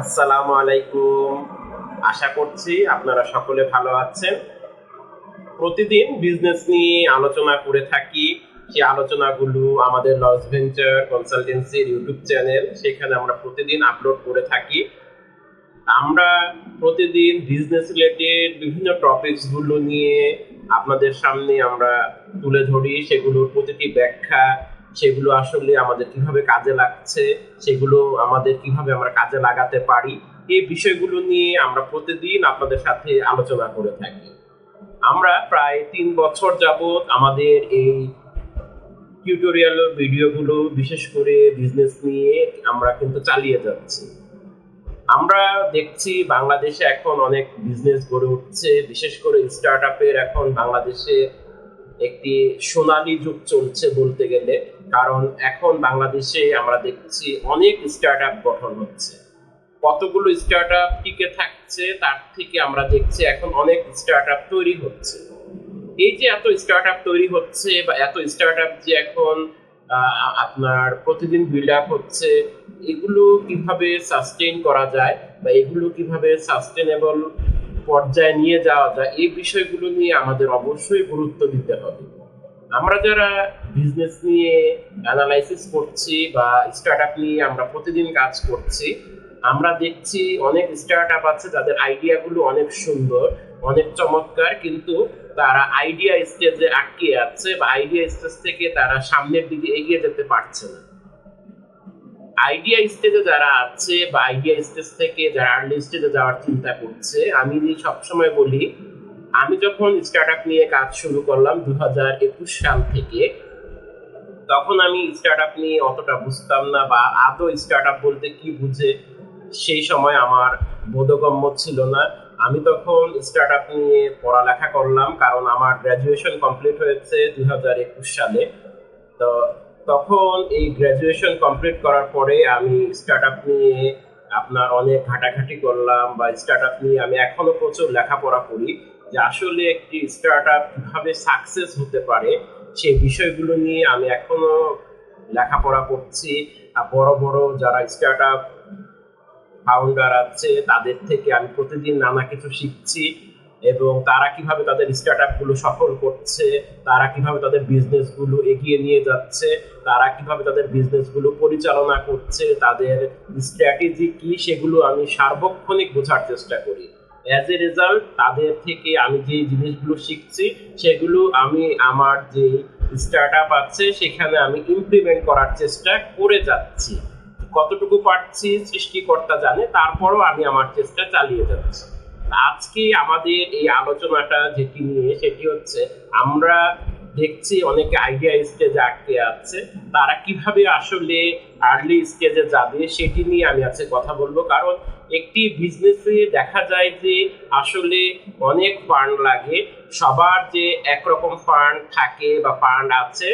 আসসালামু আলাইকুম। আশা করছি আপনারা সকলে ভালো আছেন। প্রতিদিন বিজনেস নিয়ে আলোচনা করে থাকি। সেই আলোচনাগুলো আমাদের লস ভেঞ্চার কনসালটেন্সির ইউটিউব চ্যানেল সেখানে আমরা প্রতিদিন আপলোড করে থাকি। আমরা প্রতিদিন বিজনেস রিলেটেড বিভিন্ন টপিকসগুলো নিয়ে আপনাদের সামনে আমরা তুলে ধরি। সেগুলোর প্রতিটি ব্যাখ্যা সেগুলো আসলে আমাদের কীভাবে কাজে লাগছে, সেগুলো আমাদের কীভাবে আমরা কাজে লাগাতে পারি, এই বিষয়গুলো নিয়ে আমরা প্রতিদিন আপনাদের সাথে আলোচনা করে থাকি। আমরা প্রায় তিন বছর যাবৎ আমাদের এই টিউটোরিয়াল ভিডিওগুলো, বিশেষ করে বিজনেস নিয়ে আমরা কিন্তু চালিয়ে যাচ্ছি। আমরা দেখছি বাংলাদেশে এখন অনেক বিজনেস গড়ে উঠছে, বিশেষ করে স্টার্ট আপের এখন বাংলাদেশে একটি সোনালী যুগ চলছে বলতে গেলে, কারণ এখন বাংলাদেশে আমরা দেখছি অনেক স্টার্ট আপ গঠন হচ্ছে। কতগুলো স্টার্ট আপ টিকে থাকছে তার থেকে আমরা দেখছি এখন অনেক স্টার্ট আপ তৈরি হচ্ছে। এই যে এত স্টার্ট আপ তৈরি হচ্ছে বা এত স্টার্ট আপ যে এখন আপনার প্রতিদিন বিল্ড আপ হচ্ছে, এগুলো কীভাবে সাস্টেইন করা যায় বা এগুলো কীভাবে সাস্টেনেবল পর্যায়ে নিয়ে যাওয়া যায়, এই বিষয়গুলো নিয়ে আমাদের অবশ্যই গুরুত্ব দিতে হবে। আমরা যারা বিজনেস নিয়ে অ্যানালাইসিস করছি বা স্টার্ট আপ নিয়ে আমরা প্রতিদিন কাজ করছি, আমরা দেখছি অনেক স্টার্ট আপ আছে যাদের আইডিয়াগুলো অনেক সুন্দর, অনেক চমৎকার, কিন্তু তারা আইডিয়া স্টেজে আটকে আছে বা আইডিয়া স্টেজ থেকে তারা সামনের দিকে এগিয়ে যেতে পারছে না। আইডিয়া স্টেজে যারা আছে বা আইডিয়া স্টেজ থেকে যারা আর্লি স্টেজে যাওয়ার চিন্তা করছে, আমি সবসময় বলি, আমি যখন স্টার্ট আপ নিয়ে কাজ শুরু করলাম দু হাজার একুশ সাল থেকে, তখন আমি স্টার্ট আপ নিয়ে অতটা বুঝতাম না বা আদৌ স্টার্ট আপ বলতে কি বুঝে, সেই সময় আমার বোধগম্য ছিল না। আমি তখন স্টার্ট আপ নিয়ে পড়ালেখা করলাম, কারণ আমার গ্র্যাজুয়েশন কমপ্লিট হয়েছে দু হাজার একুশ সালে। তো তখন এই গ্র্যাজুয়েশন কমপ্লিট করার পরে আমি স্টার্ট আপ নিয়ে আপনার অনেক ঘাটাঘাটি করলাম বা স্টার্ট আপ নিয়ে আমি এখনও প্রচুর লেখাপড়া করি। যে আসলে একটি স্টার্ট আপ কীভাবে সাকসেস হতে পারে, সেই বিষয়গুলো নিয়ে আমি এখনও লেখাপড়া করছি। আর বড় বড় যারা স্টার্ট আপ ফাউন্ডার আছে, তাদের থেকে আমি প্রতিদিন নানা কিছু শিখছি। এবং তারা কীভাবে তাদের স্টার্টগুলো সফল করছে, তারা কীভাবে তাদের বিজনেসগুলো এগিয়ে নিয়ে যাচ্ছে, তারা কীভাবে তাদের বিজনেসগুলো পরিচালনা করছে, তাদের স্ট্র্যাটেজি কি সেগুলো আমি সার্বক্ষণিক বোঝার চেষ্টা করি। অ্যাজ এ রেজাল্ট তাদের থেকে আমি যে জিনিসগুলো শিখছি, সেগুলো আমি আমার যে স্টার্ট আপ আছে, সেখানে আমি ইমপ্লিমেন্ট করার চেষ্টা করে যাচ্ছি। কতটুকু পারছি সৃষ্টিকর্তা জানে, তারপরও আমি আমার চেষ্টা চালিয়ে যাচ্ছি। আজকে আমাদের এই আলোচনাটা যেটি নিয়ে সেটি হচ্ছে, আমরা দেখছি অনেকে আইডিয়া স্টেজে আটকে আছে। তারা কীভাবে আসলে আর্লি স্টেজে যাবে সেটি নিয়ে আমি আজকে কথা বলব। কারণ একটি বিজনেসে দেখা যায় যে আসলে অনেক ফান্ড লাগে, সবার যে একরকম ফান্ড থাকে বা ফান্ড আছে,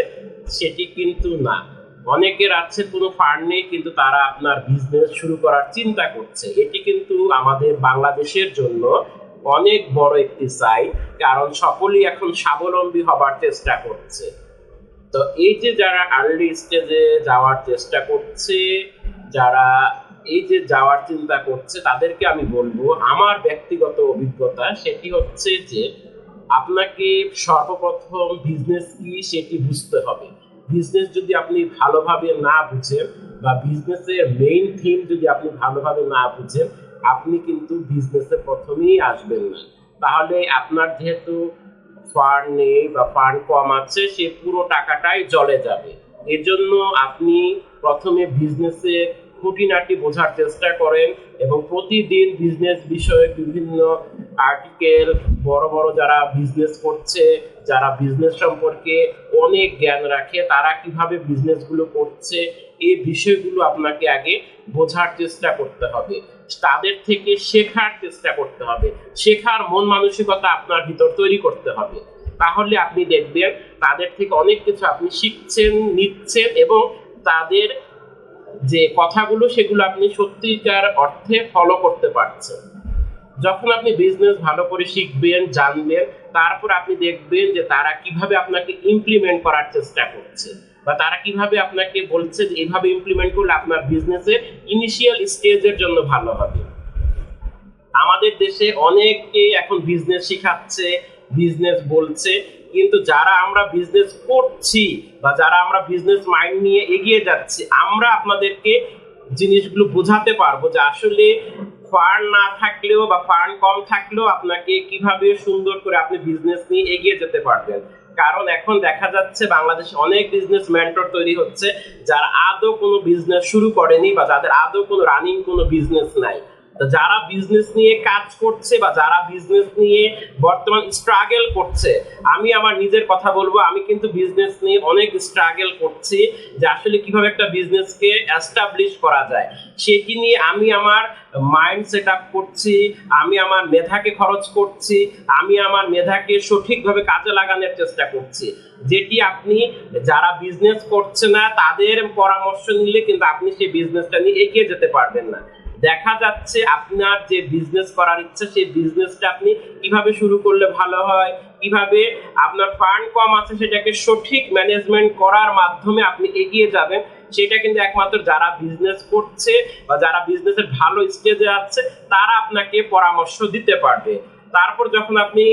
সেটি কিন্তু না। অনেকের আছে কোনো ফান্ড নেই, কিন্তু তারা আপনার বিজনেস শুরু করার চিন্তা করছে। এটি কিন্তু আমাদের বাংলাদেশের জন্য অনেক বড় একটি সাইট কারণ সকলেই এখন স্বাবলম্বী হবার চেষ্টা করছে। তো এই যে যারা আর্লি স্টেজে যাওয়ার চেষ্টা করছে, যারা এই যে যাওয়ার চিন্তা করছে, তাদেরকে আমি বলব, আমার ব্যক্তিগত অভিজ্ঞতা সেটি হচ্ছে যে, আপনাকে সর্বপ্রথম বিজনেস কি সেটি বুঝতে হবে। বিজনেস যদি আপনি ভালোভাবে না বুঝেন বা বিজনেসের মেইন থিম যদি আপনি ভালোভাবে না বুঝেন, আপনি কিন্তু বিজনেসে প্রথমেই আসবেন না। তাহলে আপনার যেহেতু ফান্ড নেই বা ফান্ড কম আছে, সে পুরো টাকাটাই জলে যাবে। এজন্য আপনি প্রথমে বিজনেসের খুঁটিনাটি বোঝার চেষ্টা করেন এবং প্রতিদিন বিজনেস বিষয়ে বিভিন্ন আর্টিকেল বড় বড় যারা বিজনেস করছে, যারা বিজনেস সম্পর্কে অনেক জ্ঞান রাখে, তারা কীভাবে বিজনেসগুলো করছে এই বিষয়গুলো আপনাকে আগে বোঝার চেষ্টা করতে হবে। তাদের থেকে শেখার চেষ্টা করতে হবে। শেখার মন মানসিকতা আপনার ভিতর তৈরি করতে হবে। তাহলে আপনি দেখবেন তাদের থেকে অনেক কিছু আপনি শিখছেন, নিচ্ছেন এবং তাদের যে কথাগুলো সেগুলো আপনি সত্যিকার অর্থে ফলো করতে পারছেন। যখন আপনি বিজনেস ভালো করে শিখবেন, জানবেন, তারপর আপনি দেখবেন যে তারা কীভাবে আপনাকে ইমপ্লিমেন্ট করার চেষ্টা করছে বা তারা কীভাবে আপনাকে বলছে যে এইভাবে ইমপ্লিমেন্ট করলে আপনার বিজনেসের ইনিশিয়াল স্টেজের জন্য ভালো হবে। আমাদের দেশে অনেকে এখন বিজনেস শিখাচ্ছে বিজনেস বলছে, কিন্তু যারা আমরা বিজনেস করছি বা যারা আমরা বিজনেস মাইন্ড নিয়ে এগিয়ে যাচ্ছি, আমরা আপনাদেরকে জিনিসগুলো বোঝাতে পারব যে আসলে ফান্ড না থাকলেও বা ফান্ড কম থাকলেও আপনাকে কীভাবে সুন্দর করে আপনি বিজনেস নিয়ে এগিয়ে যেতে পারবেন? কারণ এখন দেখা যাচ্ছে বাংলাদেশে অনেক বিজনেস মেন্টর তৈরি হচ্ছে, যারা আদৌ কোনো বিজনেস শুরু করেনি বা যাদের আদৌ কোনো রানিং কোনো বিজনেস নাই। যারা বিজনেস নিয়ে কাজ করছে বা যারা বিজনেস নিয়ে বর্তমান স্ট্রাগল করছে, আমি আমার নিজের কথা বলব, আমি কিন্তু বিজনেস নিয়ে অনেক স্ট্রাগল করছি যে আসলে কীভাবে একটা বিজনেসকে করা যায়। সেটি নিয়ে আমি আমার মাইন্ড সেট আপ করছি, আমি আমার মেধাকে খরচ করছি, আমি আমার মেধাকে সঠিকভাবে কাজে লাগানোর চেষ্টা করছি। যেটি আপনি যারা বিজনেস করছে না, তাদের পরামর্শ নিলে কিন্তু আপনি সেই বিজনেসটা নিয়ে এগিয়ে যেতে পারবেন না। দেখা যাচ্ছে আপনার যে বিজনেস করার ইচ্ছা, সেই বিজনেসটা আপনি কীভাবে শুরু করলে ভালো হয়? কীভাবে আপনার ফান্ড কম আছে সেটাকে সঠিক ম্যানেজমেন্ট করার মাধ্যমে আপনি এগিয়ে যাবেন? সেটা কিন্তু একমাত্র যারা বিজনেস করছে বা যারা বিজনেসের ভালো স্টেজে আছে, তারা আপনাকে পরামর্শ দিতে পারবে। তারপর যখন আপনি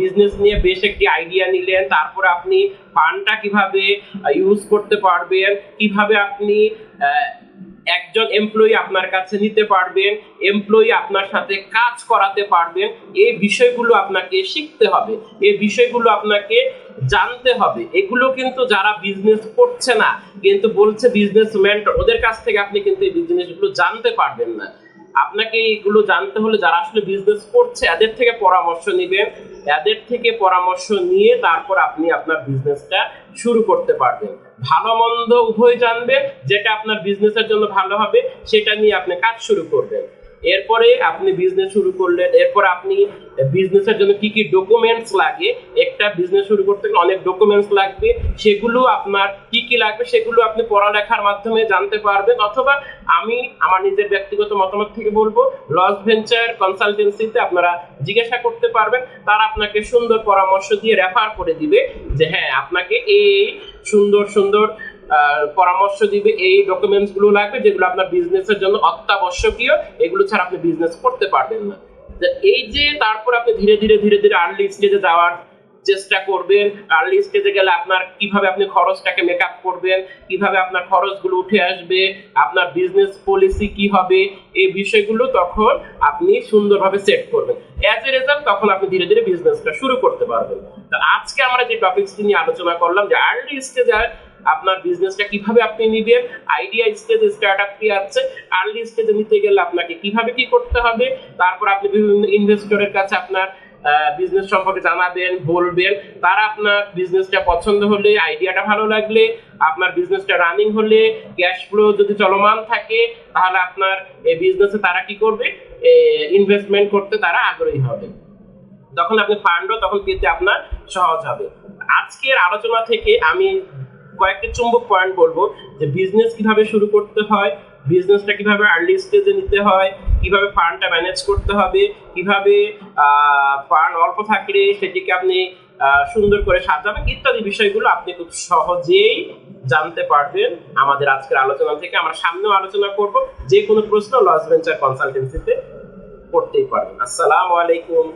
বিজনেস নিয়ে বেশ একটি আইডিয়া নিলেন, তারপর আপনি ফান্ডটা কীভাবে ইউজ করতে পারবেন? কীভাবে আপনি একজন এমপ্লয়ি আপনার কাছে নিতে পারবেন এমপ্লয়ি আপনার সাথে কাজ করাতে পারবেন এই বিষয়গুলো আপনাকে শিখতে হবে। এই বিষয়গুলো আপনাকে জানতে হবে। এগুলো কিন্তু যারা বিজনেস করছে না, কিন্তু বলছে বিজনেস মেন্টর ওদের কাছ থেকে আপনি কিন্তু এই জিনিসগুলো জানতে পারবেন না। আপনাকে এগুলো জানতে হলে যারা আসলে বিজনেস করছে, এদের থেকে পরামর্শ নেবেন। এদের থেকে পরামর্শ নিয়ে তারপর আপনি আপনার বিজনেসটা শুরু করতে পারবেন। ভালো মন্দ উভয় জানবেন, যেটা আপনার বিজনেসের জন্য ভালো হবে, সেটা নিয়ে আপনি কাজ শুরু করবেন। এরপরে আপনি বিজনেস শুরু করলেন, এরপর আপনি বিজনেসের জন্য কি কি ডকুমেন্টস লাগে, একটা বিজনেস শুরু করতে গেলে অনেক ডকুমেন্টস লাগবে, সেগুলো আপনার কি কি লাগবে সেগুলো আপনি পড়ালেখার মাধ্যমে জানতে পারবেন, অথবা আমি আমার নিজের ব্যক্তিগত মতামত থেকে বলব লস ভেঞ্চার কনসালটেন্সিতে আপনারা জিজ্ঞাসা করতে পারবেন, তারা আপনাকে সুন্দর পরামর্শ দিয়ে রেফার করে দিবে যে হ্যাঁ আপনাকে এই সুন্দর সুন্দর পরামর্শ দিবে এই ডকুমেন্টসগুলো লাগবে যেগুলো আপনার বিজনেসের জন্য অত্যাবশ্যকীয়। এগুলো ছাড়া আপনি বিজনেস করতে পারবেন না। এই যে তারপর আপনি ধীরে ধীরে ধীরে ধীরে আর্লি স্টেজে যাওয়ার চেষ্টা করবেন। আর্লি স্টেজে গেলে আপনার কীভাবে আপনি খরচটাকে মেকআপ করবেন, কীভাবে আপনার খরচগুলো উঠে আসবে, আপনার বিজনেস পলিসি কি হবে, এই বিষয়গুলো তখন আপনি সুন্দরভাবে সেট করবেন। অ্যাজ এ রেজাল্ট তখন আপনি ধীরে ধীরে বিজনেসটা শুরু করতে পারবেন। তো আজকে আমরা যে টপিকসটি নিয়ে আলোচনা করলাম, যে আর্লি স্টেজে আপনার বিজনেসটা কীভাবে আপনি নিবেন আইডিয়া স্টেজে স্টার্ট আপ কি আছে আর্লি স্টেজে নিতে গেলে আপনাকে কীভাবে কি করতে হবে, তারপর আপনি বিভিন্ন ইনভেস্টরের কাছে আপনার বিজনেস সম্পর্কে জানাবেন, বলবেন, তারা আপনার বিজনেসটা পছন্দ হলে আইডিয়াটা ভালো লাগলে, আপনার বিজনেসটা রানিং হলে ক্যাশ ফ্লো যদি চলমান থাকে, তাহলে আপনার এই বিজনেসে তারা কি করবে? ইনভেস্টমেন্ট করতে তারা আগ্রহী হবে। তখন আপনি ফান্ডও তখন পেতে আপনার সহজ হবে। আজকের আলোচনা থেকে আমি কয়েকটি চুম্বক পয়েন্ট বলব, যে বিজনেস কীভাবে শুরু করতে হয় বিজনেসটা কীভাবে আর্লি স্টেজে নিতে হয়, কীভাবে ফান্ডটা ম্যানেজ করতে হবে, কীভাবে ফান্ড অল্প থাকলে সেটিকে আপনি সুন্দর করে সাজাবেন ইত্যাদি বিষয়গুলো আপনি খুব সহজেই জানতে পারবেন আমাদের আজকের আলোচনা থেকে। আমরা সামনেও আলোচনা করব যে কোনো প্রশ্ন লস ভেঞ্চার কনসালটেন্সিতে করতেই পারবেন। আসসালামু আলাইকুম।